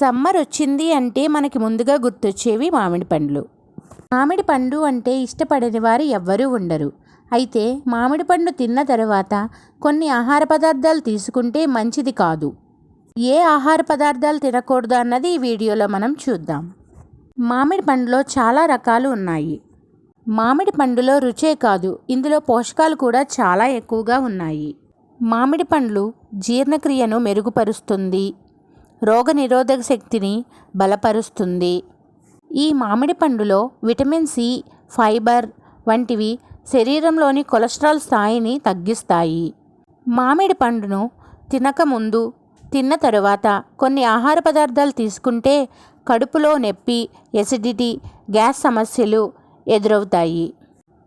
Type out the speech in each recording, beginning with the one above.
Summer వచ్చింది అంటే మనకి ముందుగా గుర్తొచ్చేవి మామిడి పండ్లు. మామిడి పండు అంటే ఇష్టపడని వారు ఎవ్వరూ ఉండరు. అయితే మామిడి పండు తిన్న తర్వాత కొన్ని ఆహార పదార్థాలు తీసుకుంటే మంచిది కాదు. ఏ ఆహార పదార్థాలు తినకూడదు అన్నది ఈ వీడియోలో మనం చూద్దాం. మామిడి పండులో చాలా రకాలు ఉన్నాయి. మామిడి పండులో రుచే కాదు ఇందులో పోషకాలు కూడా చాలా ఎక్కువగా ఉన్నాయి. మామిడి పండ్లు జీర్ణక్రియను మెరుగుపరుస్తుంది రోగనిరోధక శక్తిని బలపరుస్తుంది. ఈ మామిడి పండులో విటమిన్ సి ఫైబర్ వంటివి శరీరంలోని కొలెస్ట్రాల్ స్థాయిని తగ్గిస్తాయి. మామిడి పండును తినకముందు తిన్న తరువాత కొన్ని ఆహార పదార్థాలు తీసుకుంటే కడుపులో నొప్పి ఎసిడిటీ గ్యాస్ సమస్యలు ఎదురవుతాయి.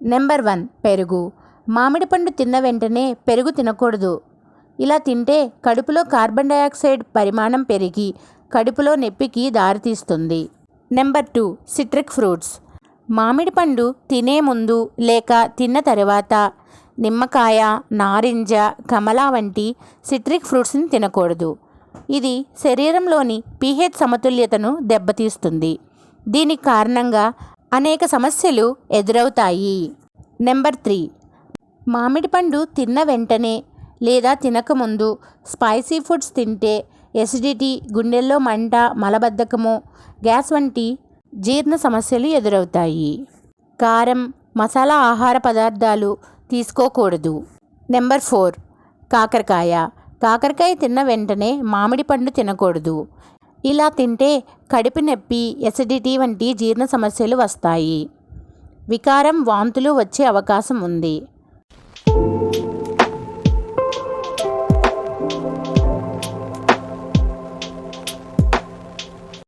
నెంబర్ వన్ పెరుగు. మామిడి పండు తిన్న వెంటనే పెరుగు తినకూడదు. ఇలా తింటే కడుపులో కార్బన్ డయాక్సైడ్ పరిమాణం పెరిగి కడుపులో నొప్పికి దారితీస్తుంది. Number two citric fruits. మామిడి పండు తినే ముందు లేక తిన్న తర్వాత నిమ్మకాయ నారింజ కమల వంటి సిట్రిక్ ఫ్రూట్స్ని తినకూడదు. ఇది శరీరంలోని పీహెచ్ సమతుల్యతను దెబ్బతీస్తుంది. దీనికి కారణంగా అనేక సమస్యలు ఎదురవుతాయి. నెంబర్ త్రీ మామిడి పండు తిన్న వెంటనే లేదా తినకముందు స్పైసీ ఫుడ్స్ తింటే ఎసిడిటీ గుండెల్లో మంట మలబద్ధకము గ్యాస్ వంటి జీర్ణ సమస్యలు ఎదురవుతాయి. కారం మసాలా ఆహార పదార్థాలు తీసుకోకూడదు. నెంబర్ ఫోర్ కాకరకాయ. కాకరకాయ తిన్న వెంటనే మామిడి పండు తినకూడదు. ఇలా తింటే కడుపు నొప్పి ఎసిడిటీ వంటి జీర్ణ సమస్యలు వస్తాయి. వికారం వాంతులు వచ్చే అవకాశం ఉంది.